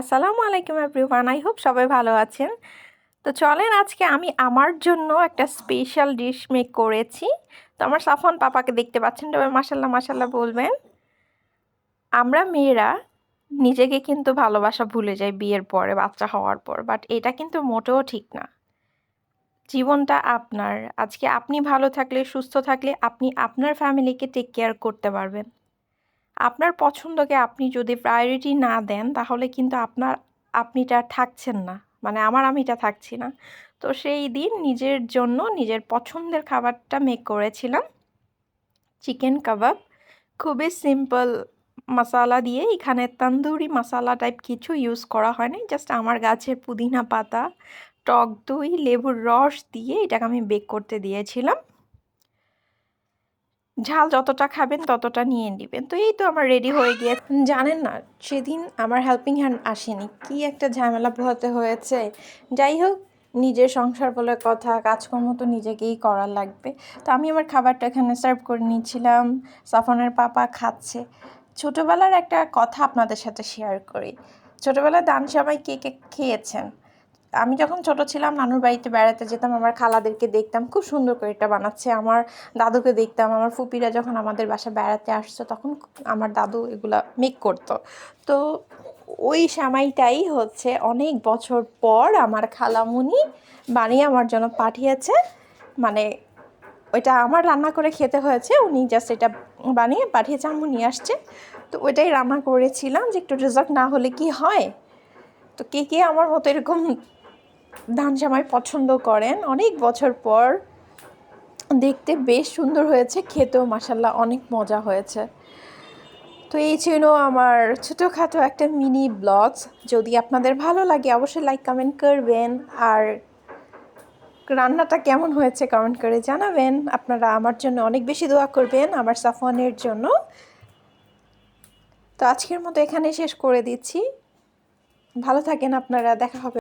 আসসালামু আলাইকুম everyone I hope সবাই ভালো আছেন। তো চলেন আজকে আমি আমার জন্য একটা স্পেশাল ডিশ মেক করেছি। তো আমার সাফন পাপাকে দেখতে পাচ্ছেন, তবে মাসাল্লাহ মাসাল্লাহ বলবেন। আমরা মেয়েরা নিজেকে কিন্তু ভালোবাসা ভুলে যাই বিয়ের পরে, বাচ্চা হওয়ার পর বাট এটা কিন্তু মোটেও ঠিক না। জীবনটা আপনার। আজকে আপনি ভালো থাকলে, সুস্থ থাকলে আপনি আপনার ফ্যামিলিকে টেক কেয়ার করতে পারবেন। আপনার পছন্দকে আপনি যদি প্রায়োরিটি না দেন, তাহলে কিন্তু আপনার আপনিটা থাকছেন না। মানে আমার আমিটা থাকছি না। তো সেই দিন নিজের জন্য নিজের পছন্দের খাবারটা মেক করেছিলাম। চিকেন কাবাব খুবই সিম্পল মশালা দিয়ে এখানে তন্দুরি মশালা টাইপ কিছু ইউজ করা হয়নি জাস্ট আমার গাছের পুদিনা পাতা, টক দই, লেবুর রস দিয়ে এটাকে আমি বেক করতে দিয়েছিলাম। ঝাল যতটা খাবেন ততটা নিয়ে নেবেন। তো এই তো আমার রেডি হয়ে গিয়ে জানেন না, সেদিন আমার হেল্পিং হ্যান্ড আসেনি। কি একটা ঝামেলা পোহাতে হয়েছে। যাই হোক, নিজের সংসার বলে কথা, কাজকর্ম তো নিজেকেই করা লাগবে। তো আমি আমার খাবারটা এখানে সার্ভ করে নিয়েছিলাম। সাফনের পাপা খাচ্ছে। ছোটোবেলার একটা কথা আপনাদের সাথে শেয়ার করি। ছোটোবেলায় দান সবাই কে কে খেয়েছেন? আমি যখন ছোট ছিলাম, নানুর বাড়িতে বেড়াতে যেতাম, আমার খালাদেরকে দেখতাম, খুব সুন্দর করে এটা বানাচ্ছে। আমার দাদুকে দেখতাম, আমার ফুপিরা যখন আমাদের বাসা বেড়াতে আসতো, তখন আমার দাদু এগুলা মেক করতো। তো ওই সামাইটাই হচ্ছে অনেক বছর পর আমার খালামুনি বানিয়ে আমার জন্য পাঠিয়েছে। মানে ওইটা আমার রান্না করে খেতে হয়েছে, উনি জাস্ট এটা বানিয়ে পাঠিয়েছে, আম্মু নিয়ে আসছে। তো ওইটাই রান্না করেছিলাম যে একটু রেজাল্ট না হলে কি হয়? তো কে কে আমার মতো এরকম ধান জামাই পছন্দ করেন? অনেক বছর পর দেখতে বেশ সুন্দর হয়েছে, খেতেও মাসাল্লাহ অনেক মজা হয়েছে। তো এই ছিল আমার ছোটোখাটো একটা মিনি ব্লগস। যদি আপনাদের ভালো লাগে অবশ্যই লাইক কমেন্ট করবেন। আর রান্নাটা কেমন হয়েছে কমেন্ট করে জানাবেন। আপনারা আমার জন্য অনেক বেশি দোয়া করবেন, আমার সাফওয়ানের জন্য। তো আজকের মতো এখানে শেষ করে দিচ্ছি। ভালো থাকেন আপনারা দেখা হবে।